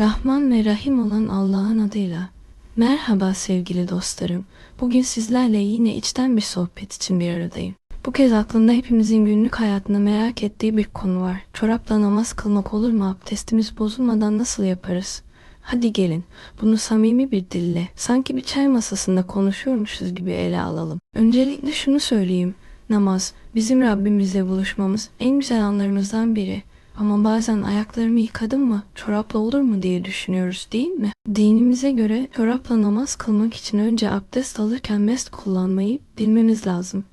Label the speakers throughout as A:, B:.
A: Rahman ve Rahim olan Allah'ın adıyla. Merhaba sevgili dostlarım. Bugün sizlerle yine içten bir sohbet için bir aradayım. Bu kez aklımda hepimizin günlük hayatında merak ettiği bir konu var. Çorapla namaz kılmak olur mu? Abdestimiz bozulmadan nasıl yaparız? Hadi gelin bunu samimi bir dille sanki bir çay masasında konuşuyormuşuz gibi ele alalım. Öncelikle şunu söyleyeyim. Namaz bizim Rabbimizle buluşmamız en güzel anlarımızdan biri. Ama bazen ayaklarımı yıkadım mı, çorapla olur mu diye düşünüyoruz değil mi? Dinimize göre çorapla namaz kılmak için önce abdest alırken mest kullanmayı bilmemiz lazım.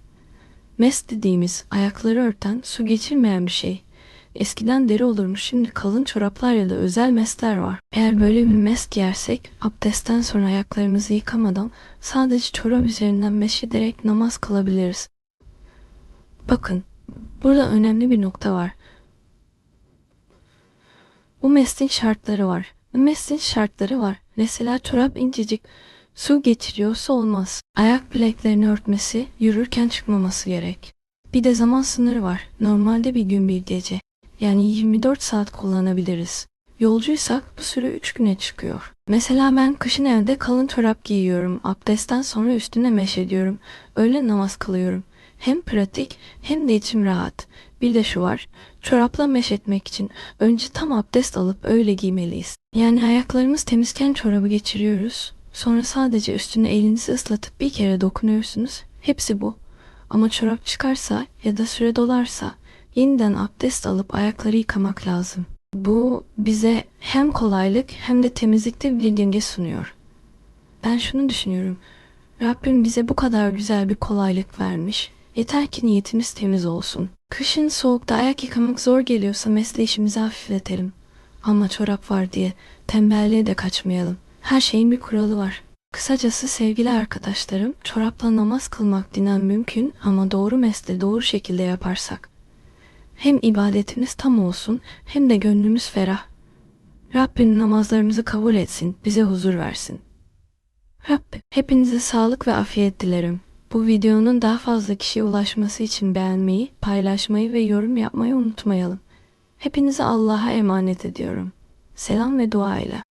A: Mest dediğimiz ayakları örten, su geçirmeyen bir şey. Eskiden deri olurmuş şimdi kalın çoraplar ya da özel mestler var. Eğer böyle bir mest giyersek abdestten sonra ayaklarımızı yıkamadan sadece çorap üzerinden meşederek namaz kılabiliriz. Bakın burada önemli bir nokta var. Bu mesleğin şartları var. Bu mesleğin şartları var. Mesela çorap incecik su geçiriyorsa olmaz. Ayak bileklerini örtmesi, yürürken çıkmaması gerek. Bir de zaman sınırı var. Normalde bir gün bir gece. Yani 24 saat kullanabiliriz. Yolcuysak bu süre 3 güne çıkıyor. Mesela ben kışın evde kalın çorap giyiyorum. Abdestten sonra üstüne meş ediyorum. Öyle namaz kılıyorum. Hem pratik hem de içim rahat. Bir de şu var. Çorapla meş etmek için önce tam abdest alıp öyle giymeliyiz. Yani ayaklarımız temizken çorabı geçiriyoruz. Sonra sadece üstüne elinizi ıslatıp bir kere dokunuyorsunuz. Hepsi bu. Ama çorap çıkarsa ya da süre dolarsa yeniden abdest alıp ayakları yıkamak lazım. Bu bize hem kolaylık hem de temizlikte bir denge sunuyor. Ben şunu düşünüyorum. Rabbim bize bu kadar güzel bir kolaylık vermiş. Yeter ki niyetimiz temiz olsun. Kışın soğukta ayak yıkamak zor geliyorsa mesle işimizi hafifletelim. Ama çorap var diye tembelliğe de kaçmayalım. Her şeyin bir kuralı var. Kısacası sevgili arkadaşlarım, çorapla namaz kılmak dinen mümkün ama doğru mesle doğru şekilde yaparsak. Hem ibadetimiz tam olsun hem de gönlümüz ferah. Rabbim namazlarımızı kabul etsin, bize huzur versin. Rabbim hepinize sağlık ve afiyet dilerim. Bu videonun daha fazla kişiye ulaşması için beğenmeyi, paylaşmayı ve yorum yapmayı unutmayalım. Hepinizi Allah'a emanet ediyorum. Selam ve dua ile.